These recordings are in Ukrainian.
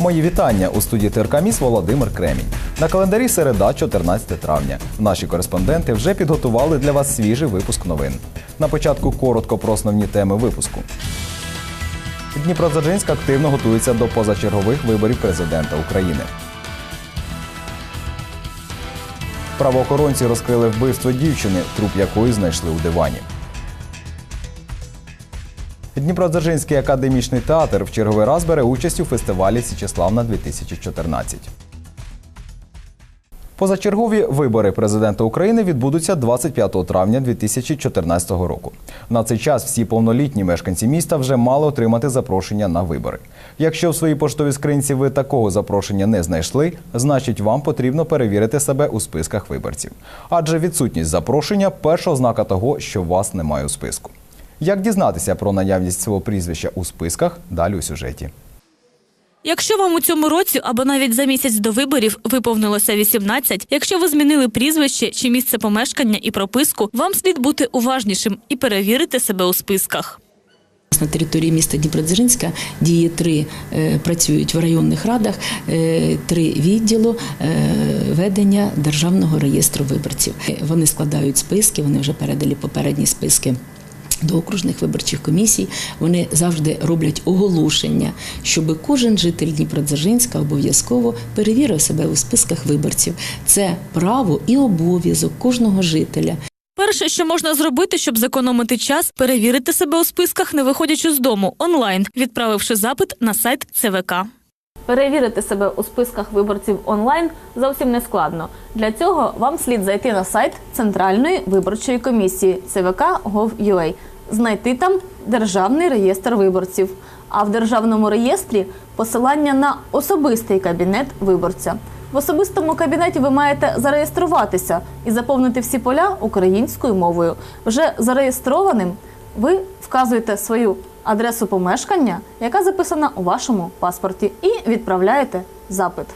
Мої вітання у студії ТРК Міс Володимир Кремінь. На календарі середа, 14 травня. Наші кореспонденти вже підготували для вас свіжий випуск новин. На початку коротко про основні теми випуску. Дніпродзержинськ активно готується до позачергових виборів президента України. Правоохоронці розкрили вбивство дівчини, труп якої знайшли у дивані. Дніпродзержинський академічний театр в черговий раз бере участь у фестивалі Січеславна 2014. Позачергові вибори президента України відбудуться 25 травня 2014 року. На цей час всі повнолітні мешканці міста вже мали отримати запрошення на вибори. Якщо в своїй поштовій скринці ви такого запрошення не знайшли, значить вам потрібно перевірити себе у списках виборців. Адже відсутність запрошення перша ознака того, що вас немає у списку. Як дізнатися про наявність свого прізвища у списках, далі у сюжеті. Якщо вам у цьому році або навіть за місяць до виборів виповнилося 18, якщо ви змінили прізвище чи місце помешкання і прописку, вам слід бути уважнішим і перевірити себе у списках. На території міста Дніпродзержинська діє три е, працюють в районних радах, е, три відділу е, ведення державного реєстру виборців. Вони складають списки, вони вже передали попередні списки. До окружних виборчих комісій вони завжди роблять оголошення, щоб кожен житель Дніпродзержинська обов'язково перевірив себе у списках виборців. Це право і обов'язок кожного жителя. Перше, що можна зробити, щоб зекономити час, перевірити себе у списках, не виходячи з дому онлайн, відправивши запит на сайт ЦВК. Перевірити себе у списках виборців онлайн зовсім не складно. Для цього вам слід зайти на сайт Центральної виборчої комісії cvk.gov.ua, знайти там Державний реєстр виборців, а в державному реєстрі посилання на особистий кабінет виборця. В особистому кабінеті ви маєте зареєструватися і заповнити всі поля українською мовою. Вже зареєстрованим ви вказуєте свою адресу помешкання, яка записана у вашому паспорті, і відправляєте запит.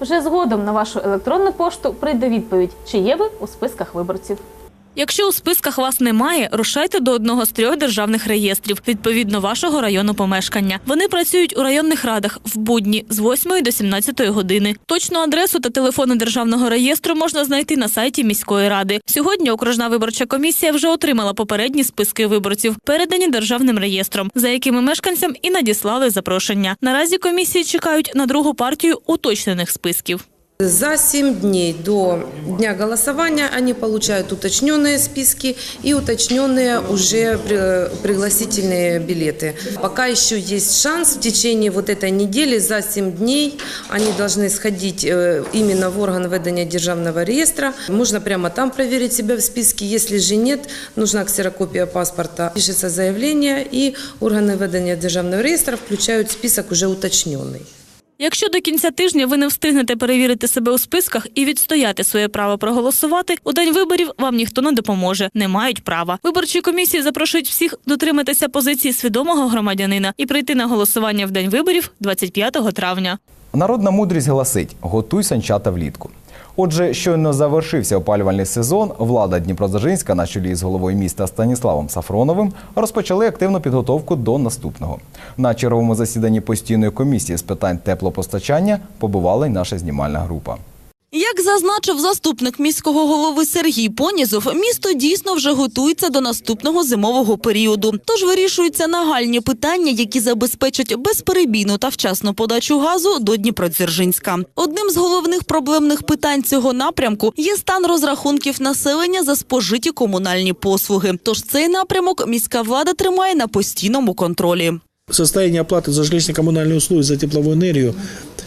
Вже згодом на вашу електронну пошту прийде відповідь, чи є ви у списках виборців. Якщо у списках вас немає, рушайте до одного з трьох державних реєстрів відповідно вашого району помешкання. Вони працюють у районних радах в будні з 8 до 17 години. Точну адресу та телефони державного реєстру можна знайти на сайті міської ради. Сьогодні окружна виборча комісія вже отримала попередні списки виборців, передані державним реєстром, за якими мешканцям і надіслали запрошення. Наразі комісії чекають на другу партію уточнених списків. За 7 дней до дня голосования они получают уточненные списки и уточненные уже при- пригласительные билеты. Пока еще есть шанс в течение вот этой недели за 7 дней они должны сходить э, именно в орган ведения державного реестра. Можно прямо там проверить себя в списке. Если же нет, нужна ксерокопия паспорта. Пишется заявление и органы ведения державного реестра включают список уже уточненный. Якщо до кінця тижня ви не встигнете перевірити себе у списках і відстояти своє право проголосувати, у день виборів вам ніхто не допоможе, не мають права. Виборчі комісії запрошують всіх дотриматися позиції свідомого громадянина і прийти на голосування в день виборів 25 травня. Народна мудрість гласить: готуй санчата влітку. Отже, щойно завершився опалювальний сезон, влада Дніпродзержинська на чолі з головою міста Станіславом Сафроновим розпочали активну підготовку до наступного. На черговому засіданні постійної комісії з питань теплопостачання побувала й наша знімальна група. Як зазначив заступник міського голови Сергій Понізов, місто дійсно вже готується до наступного зимового періоду. Тож вирішуються нагальні питання, які забезпечать безперебійну та вчасну подачу газу до Дніпродзержинська. Одним з головних проблемних питань цього напрямку є стан розрахунків населення за спожиті комунальні послуги. Тож цей напрямок міська влада тримає на постійному контролі. состояние оплаты за жилищно-коммунальные услуги, за тепловую энергию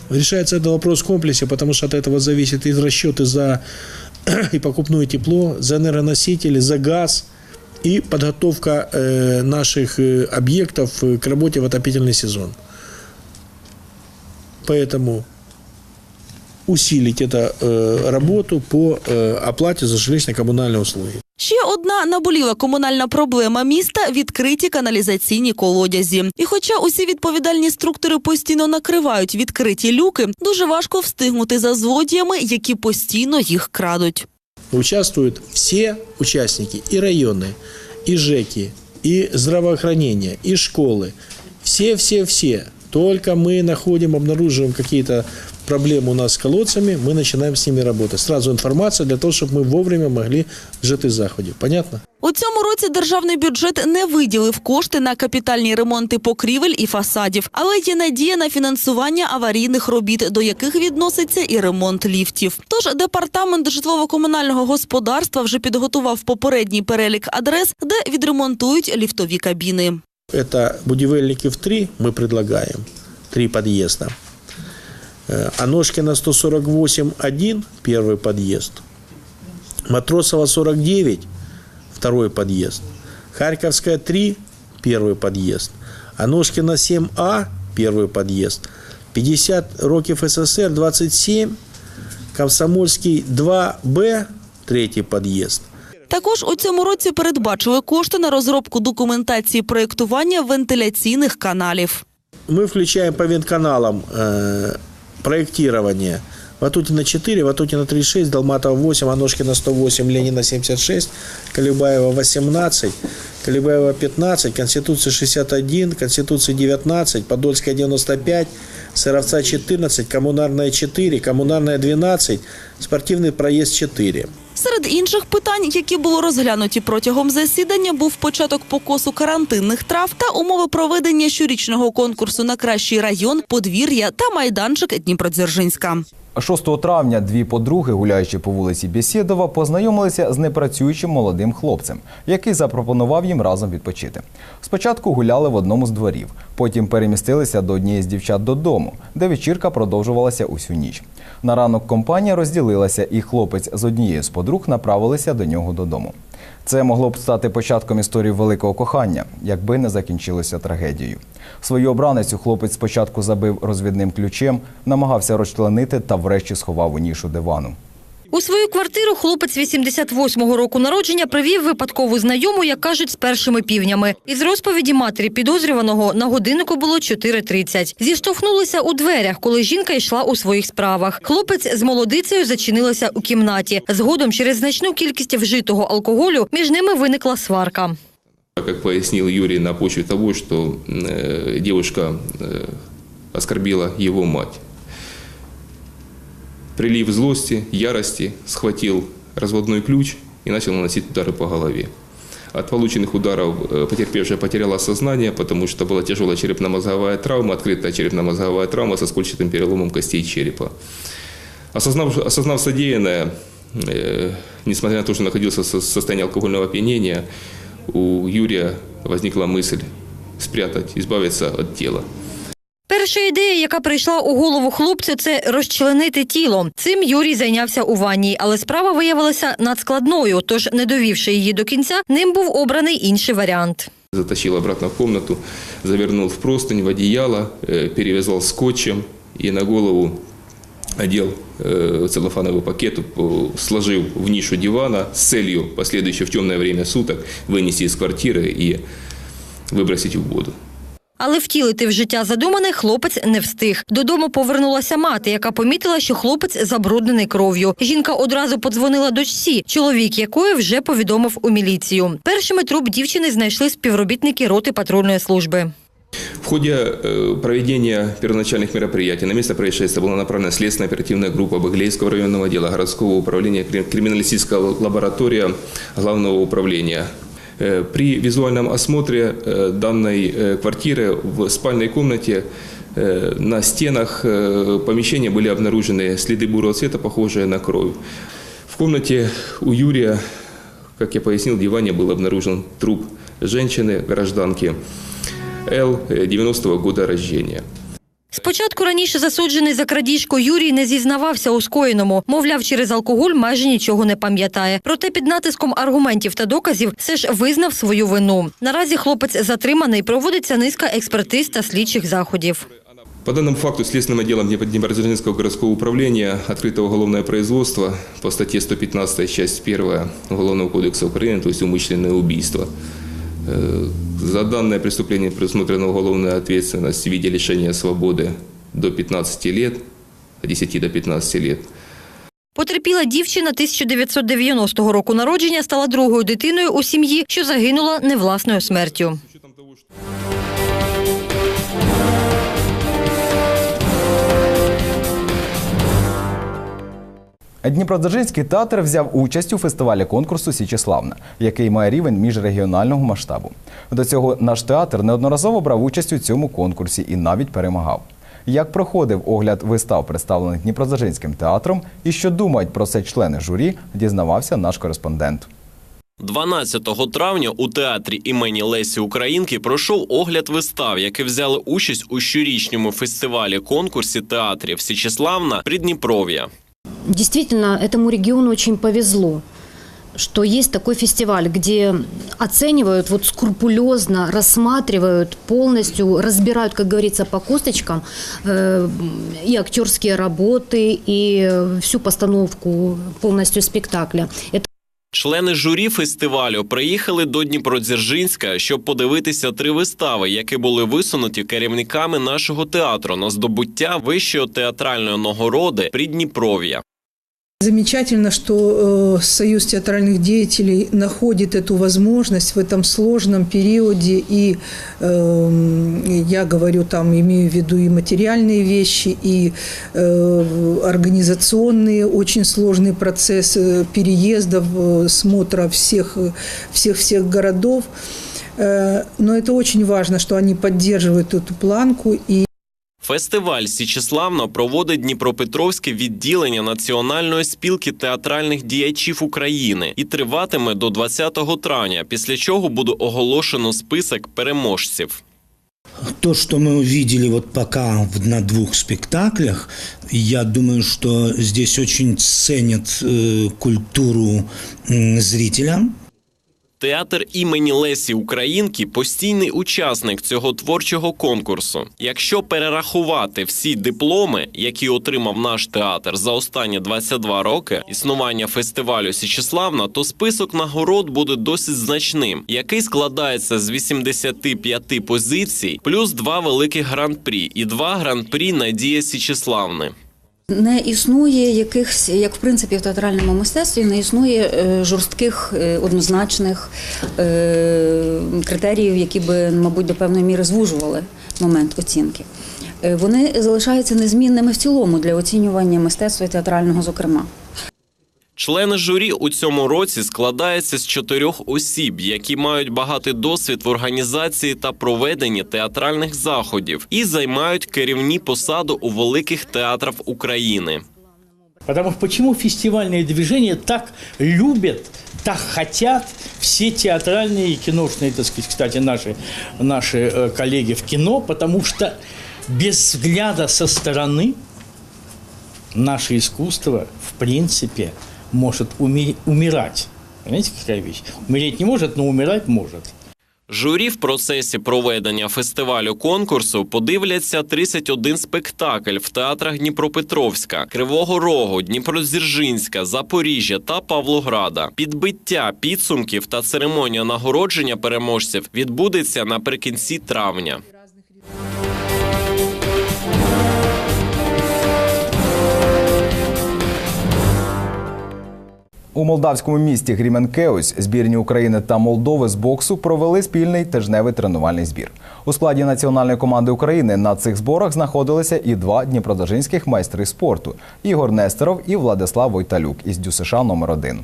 решается этот вопрос в комплексе, потому что от этого зависит и расчеты за и покупное тепло, за энергоносители, за газ и подготовка э, наших э, объектов э, к работе в отопительный сезон. Поэтому усилить эту э, работу по э, оплате за жилищно-коммунальные услуги. Ще одна наболіла комунальна проблема міста – відкриті каналізаційні колодязі. І хоча усі відповідальні структури постійно накривають відкриті люки, дуже важко встигнути за злодіями, які постійно їх крадуть. Участвуют все участники, и районы, и ЖЭКи, и здравоохранение, и школы. Все-все-все. Только мы находим, обнаруживаем какие-то проблемы у нас с колодцами, мы начинаем с ними работать. Сразу информация для того, чтобы мы вовремя могли жити заходів. Понятно? У цьому році державний бюджет не виділив кошти на капітальні ремонти покрівель і фасадів, але є надія на фінансування аварійних робіт, до яких відноситься і ремонт ліфтів. Тож департамент житлово-комунального господарства вже підготував попередній перелік адрес, де відремонтують ліфтові кабіни. Это будівельників 3 мы предлагаем, три подъезда. Э, Аношкина 148-1, первый подъезд. Матросова 49, второй подъезд. Харьковская 3, первый подъезд. Аношкина 7А, первый подъезд. 50 Років СССР 27, Комсомольский 2Б, третий подъезд. Також у цьому році передбачили кошти на розробку документації проєктування вентиляційних каналів. мы включаем по вентканалам э, проектирование. Ватутина 4, Ватутина 36, Долматова 8, Аношкина 108, Ленина 76, Колебаева 18, Колебаева 15, Конституция 61, Конституция 19, Подольская 95, Сыровца 14, Коммунарная 4, Коммунарная 12, Спортивный проезд 4. Серед інших питань, які були розглянуті протягом засідання, був початок покосу карантинних трав та умови проведення щорічного конкурсу на кращий район, подвір'я та майданчик Дніпродзержинська. 6 травня дві подруги, гуляючи по вулиці Бєсєдова, познайомилися з непрацюючим молодим хлопцем, який запропонував їм разом відпочити. Спочатку гуляли в одному з дворів, потім перемістилися до однієї з дівчат додому, де вечірка продовжувалася усю ніч. На ранок компанія розділилася, і хлопець з однією з подруг направилися до нього додому. Це могло б стати початком історії великого кохання, якби не закінчилося трагедією. Свою обраницю хлопець спочатку забив розвідним ключем, намагався розчленити та врешті сховав у нішу дивану. У свою квартиру хлопець 88-го року народження привів випадкову знайому, як кажуть, з першими півнями. Із розповіді матері підозрюваного на годиннику було 4.30. Зіштовхнулися у дверях, коли жінка йшла у своїх справах. Хлопець з молодицею зачинилися у кімнаті. Згодом через значну кількість вжитого алкоголю між ними виникла сварка. Как пояснил Юрий, на почве того, что э, девушка э, оскорбила его мать. Прилив злости, ярости схватил разводной ключ и начал наносить удары по голове. От полученных ударов э, потерпевшая потеряла сознание, потому что была тяжелая черепно-мозговая травма, открытая черепно-мозговая травма со скольчатым переломом костей черепа. Осознав, осознав содеянное, э, несмотря на то, что находился в со- состоянии алкогольного опьянения, у Юрия возникла мысль спрятать, избавиться от тела. Перша ідея, яка прийшла у голову хлопцю, це розчленити тіло. Цим Юрій зайнявся у ванній, але справа виявилася надскладною. Тож, не довівши її до кінця, ним був обраний інший варіант. Затащил обратно в комнату, завернул в простынь, в одеяло, э, перевязал скотчем и на голову одел э, целлофановый пакет, э, сложил в нишу дивана с целью последующее в темное время суток вынести из квартиры и выбросить в воду. Але втілити в життя задумане хлопець не встиг. Додому повернулася мати, яка помітила, що хлопець забруднений кров'ю. Жінка одразу подзвонила дочці, чоловік якої вже повідомив у міліцію. Першими труп дівчини знайшли співробітники роти патрульної служби. В ходе э, проведения первоначальных мероприятий на место происшествия была направлена следственная оперативная группа Баглейского районного отдела городского управления крим- криминалистическая лаборатория главного управления. Э, При визуальном осмотре э, данной э, квартиры в спальной комнате э, на стенах э, помещения были обнаружены следы бурого цвета, похожие на кровь. В комнате у Юрия, как я пояснил, в диване был обнаружен труп женщины, гражданки Л, э, 90-го года рождения. Спочатку раніше засуджений за крадіжку Юрій не зізнавався у скоєному. Мовляв, через алкоголь майже нічого не пам'ятає. Проте під натиском аргументів та доказів все ж визнав свою вину. Наразі хлопець затриманий, проводиться низка експертиз та слідчих заходів. По данному факту следственным отделом Днепро- Днепродзержинского городского управления открыто уголовное производство по статье 115, часть 1 Уголовного кодекса Украины, то есть умышленное убийство. Э, За данное преступление предусмотрена уголовная ответственность в виде лишения свободы до 15 лет, от 10 до 15 лет. Потерпіла дівчина 1990 року народження стала другою дитиною у сім'ї, що загинула не власною смертю. Дніпродзержинський театр взяв участь у фестивалі конкурсу Січеславна, який має рівень міжрегіонального масштабу. До цього наш театр неодноразово брав участь у цьому конкурсі і навіть перемагав. Як проходив огляд вистав, представлених Дніпродзержинським театром, і що думають про це члени журі, дізнавався наш кореспондент. 12 травня у театрі імені Лесі Українки пройшов огляд вистав, які взяли участь у щорічному фестивалі конкурсі театрів Січеславна Придніпров'я. Действительно, этому региону очень повезло, что есть такой фестиваль, где оценивают вот скрупулезно, рассматривают полностью, разбирают, как говорится, по косточкам э, и актерские работы, и всю постановку полностью спектакля. Это Члени журі фестивалю приїхали до Дніпродзержинська, щоб подивитися три вистави, які були висунуті керівниками нашого театру на здобуття вищої театральної нагороди Придніпров'я. Замечательно, что э, Союз театральных деятелей находит эту возможность в этом сложном периоде. И э, я говорю там, имею в виду и материальные вещи, и э, организационные, очень сложный процесс переездов, э, смотра всех, всех, всех городов. Э, но это очень важно, что они поддерживают эту планку и Фестиваль Січеславна проводить Дніпропетровське відділення Національної спілки театральних діячів України і триватиме до 20 травня, після чого буде оголошено список переможців. То, что мы увидели вот пока на двух спектаклях, я думаю, что здесь очень ценят э, культуру зрителя. Театр імені Лесі Українки постійний учасник цього творчого конкурсу. Якщо перерахувати всі дипломи, які отримав наш театр за останні 22 роки існування фестивалю Січеславна, то список нагород буде досить значним, який складається з 85 позицій, плюс два великих гран-прі і два гран-прі Надія Січеславни. Не існує якихось, як в принципі в театральному мистецтві, не існує е, жорстких, е, однозначних е, критеріїв, які би, мабуть, до певної міри звужували момент оцінки. Вони залишаються незмінними в цілому для оцінювання мистецтва і театрального, зокрема. Члени журі у цьому році складаються з чотирьох осіб, які мають багатий досвід в організації та проведенні театральних заходів і займають керівні посади у великих театрах України. Потому что почему фестивальные движения так любят, так хотят все театральные и киношные, так сказать, кстати, наши, наши э, коллеги в кино, потому что без взгляда со стороны наше искусство, в принципе, может уми- умирать. Понимаете, какая вещь? Умереть не может, но умирать может. Журі в процесі проведення фестивалю конкурсу подивляться 31 спектакль в театрах Дніпропетровська, Кривого Рогу, Дніпродзержинська, Запоріжжя та Павлограда. Підбиття підсумків та церемонія нагородження переможців відбудеться наприкінці травня. У молдавському місті Гріменкеус збірні України та Молдови з боксу провели спільний тижневий тренувальний збір. У складі національної команди України на цих зборах знаходилися і два дніпродажинських майстри спорту Ігор Нестеров і Владислав Войталюк із ДЮСШ номер 1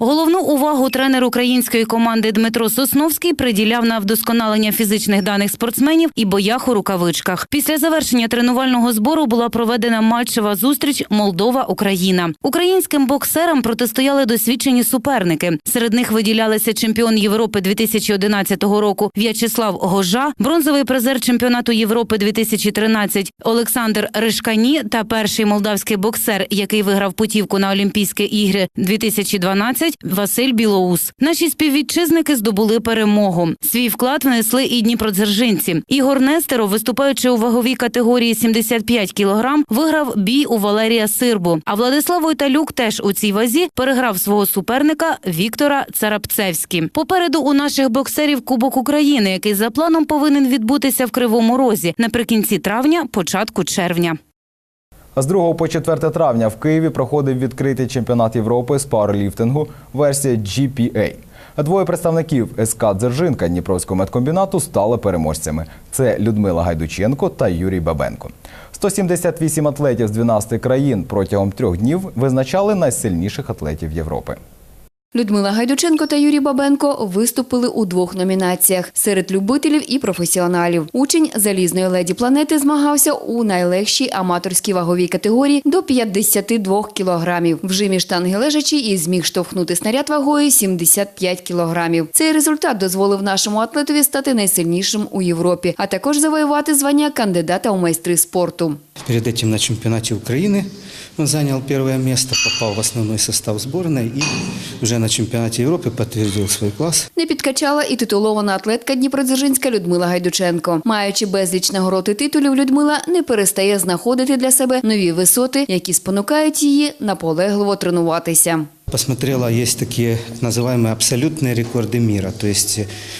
Головну увагу тренер української команди Дмитро Сосновський приділяв на вдосконалення фізичних даних спортсменів і боях у рукавичках. Після завершення тренувального збору була проведена матчева зустріч Молдова-Україна. Українським боксерам протистояли досвідчені суперники. Серед них виділялися чемпіон Європи 2011 року В'ячеслав Гожа, бронзовий призер чемпіонату Європи 2013 Олександр Ришкані та перший молдавський боксер, який виграв путівку на Олімпійські ігри 2012 30 Василь Білоус. Наші співвітчизники здобули перемогу. Свій вклад внесли і дніпродзержинці. Ігор Нестеров, виступаючи у ваговій категорії 75 кілограм, виграв бій у Валерія Сирбу. А Владислав Войталюк теж у цій вазі переграв свого суперника Віктора Царапцевський. Попереду у наших боксерів Кубок України, який за планом повинен відбутися в Кривому Розі наприкінці травня, початку червня. З 2 по 4 травня в Києві проходив відкритий чемпіонат Європи з пауерліфтингу версія GPA. Двоє представників СК Дзержинка Дніпровського медкомбінату стали переможцями. Це Людмила Гайдученко та Юрій Бабенко. 178 атлетів з 12 країн протягом трьох днів визначали найсильніших атлетів Європи. Людмила Гайдученко та Юрій Бабенко виступили у двох номінаціях серед любителів і професіоналів. Учень залізної леді планети змагався у найлегшій аматорській ваговій категорії до 52 кілограмів. В жимі штанги лежачі і зміг штовхнути снаряд вагою 75 кілограмів. Цей результат дозволив нашому атлетові стати найсильнішим у Європі, а також завоювати звання кандидата у майстри спорту. Перед этим на чемпионате Украины он занял первое место, попал в основной состав сборной и уже на чемпионате Европы подтвердил свой класс. Не підкачала і титулована атлетка Дніпродзержинська Людмила Гайдученко. Маючи безліч нагород і титулів, Людмила не перестає знаходити для себе нові висоти, які спонукають її наполегливо тренуватися. Посмотрела, есть такие так называемые абсолютные рекорды мира. То есть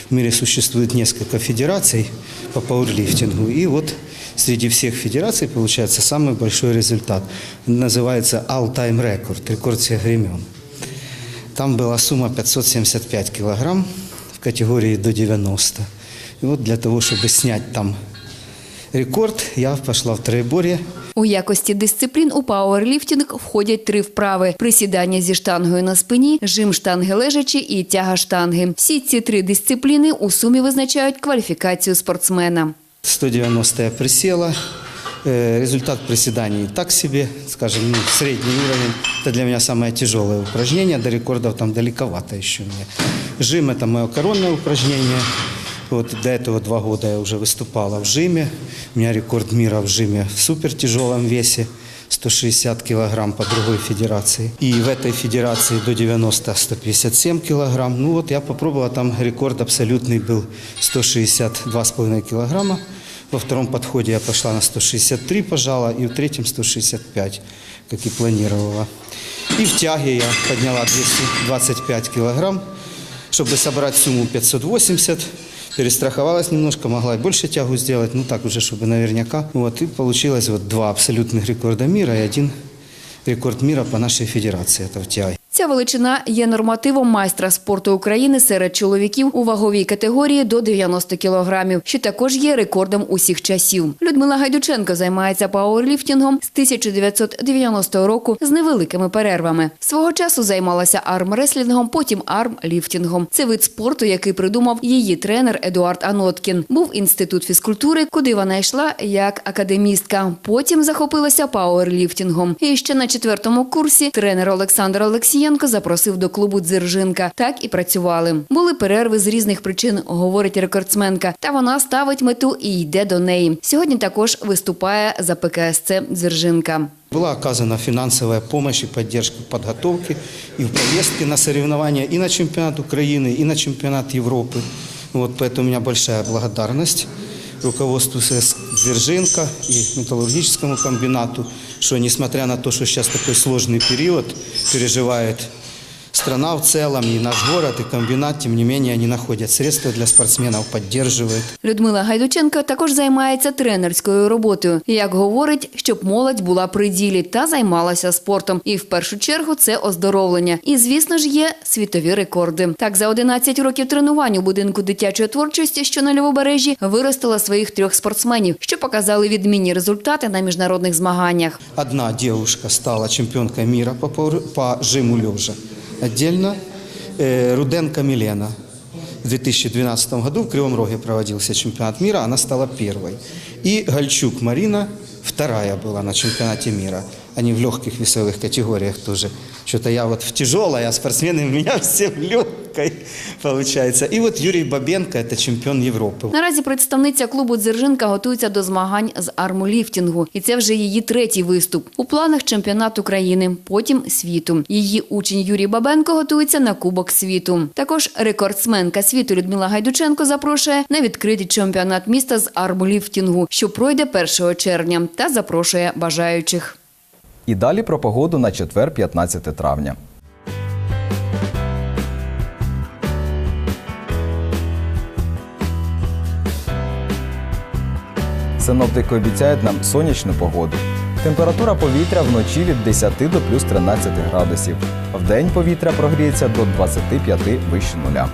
в мире существует несколько федераций по пауэрлифтингу. И вот среди всех федераций получается самый большой результат. Называется all-time record, рекорд всех времен. Там была сумма 575 килограмм в категории до 90. И вот для того, чтобы снять там рекорд, я пошла в троеборье. У якості дисциплін у пауерліфтинг входять три вправи: присідання зі штангою на спині, жим штанги лежачі і тяга штанги. Всі ці три дисципліни у сумі визначають кваліфікацію спортсмена. 190 я присела. Э, Результат приседаний так себе, скажем, ну, средний уровень. Это для меня самое тяжелое упражнение. До рекордов там далековато еще мне. Жим – это мое коронное упражнение. Вот до этого два года я уже выступала в жиме. У меня рекорд мира в жиме в супертяжелом весе. 160 килограмм по другой федерации. И в этой федерации до 90 157 килограмм. Ну вот я попробовала, там рекорд абсолютный был 162,5 килограмма. Во втором подходе я пошла на 163, пожала, и в третьем 165, как и планировала. И в тяге я подняла 225 килограмм, чтобы собрать сумму 580. Перестраховалась немножко, могла и больше тягу сделать, ну так уже, чтобы наверняка. Вот, и получилось вот два абсолютных рекорда мира и один рекорд мира по нашей федерации, это в тяге. Ця величина є нормативом майстра спорту України серед чоловіків у ваговій категорії до 90 кілограмів, що також є рекордом усіх часів. Людмила Гайдученко займається пауерліфтингом з 1990 року з невеликими перервами. Свого часу займалася армреслінгом, потім армліфтингом. Це вид спорту, який придумав її тренер Едуард Аноткін. Був інститут фізкультури, куди вона йшла як академістка. Потім захопилася пауерліфтингом. І ще на четвертому курсі тренер Олександр Олексієнко запросив до клубу Дзержинка. Так і працювали. Були перерви з різних причин, говорить рекордсменка. Та вона ставить мету і йде до неї. Сьогодні також виступає за ПКСЦ Дзержинка. Была оказана финансовая помощь и поддержка в подготовке и в поездке на соревнования и на чемпионат Украины, и на чемпионат Европы. Вот поэтому у меня большая благодарность руководству СС Дзержинка и металлургическому комбинату, что несмотря на то, что сейчас такой сложный период переживает страна в целом, и наш город, и комбинат, тем не менее, они находят средства для спортсменов, поддерживают. Людмила Гайдученко також займається тренерською роботою. Як говорить, щоб молодь була при ділі та займалася спортом. І в першу чергу це оздоровлення. І, звісно ж, є світові рекорди. Так, за 11 років тренувань у будинку дитячої творчості, що на Львобережжі, виростила своїх трьох спортсменів, що показали відмінні результати на міжнародних змаганнях. Одна девушка стала чемпионкой мира по, жиму лежа Отдельно э, Руденко Милена. В 2012 году в Кривом Роге проводился чемпионат мира, она стала первой. И Гальчук Марина вторая была на чемпионате мира. Они в легких весовых категориях тоже. Что-то я вот в тяжелой, а спортсмены у меня все в легкой. легкой получается. И вот Юрий Бабенко – это чемпион Европы. Наразі представниця клубу Дзержинка готується до змагань з армоліфтингу, і це вже її третій виступ. У планах чемпіонат України, потім світу. Її учень Юрій Бабенко готується на Кубок світу. Також рекордсменка світу Людмила Гайдученко запрошує на відкритий чемпіонат міста з армоліфтингу, що пройде 1 червня, та запрошує бажаючих. І далі про погоду на четвер, 15 травня. Синоптики обіцяють нам сонячну погоду. Температура повітря вночі від 10 до плюс 13 градусів. Вдень повітря прогріється до 25 вище нуля.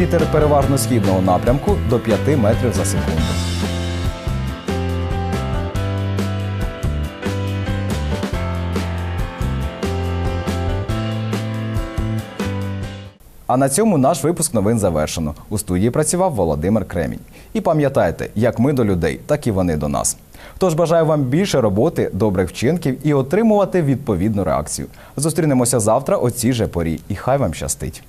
Вітер переважно східного напрямку до 5 метрів за секунду. А на цьому наш випуск новин завершено. У студії працював Володимир Кремінь. І пам'ятайте, як ми до людей, так і вони до нас. Тож бажаю вам більше роботи, добрих вчинків і отримувати відповідну реакцію. Зустрінемося завтра о цій же порі. І хай вам щастить.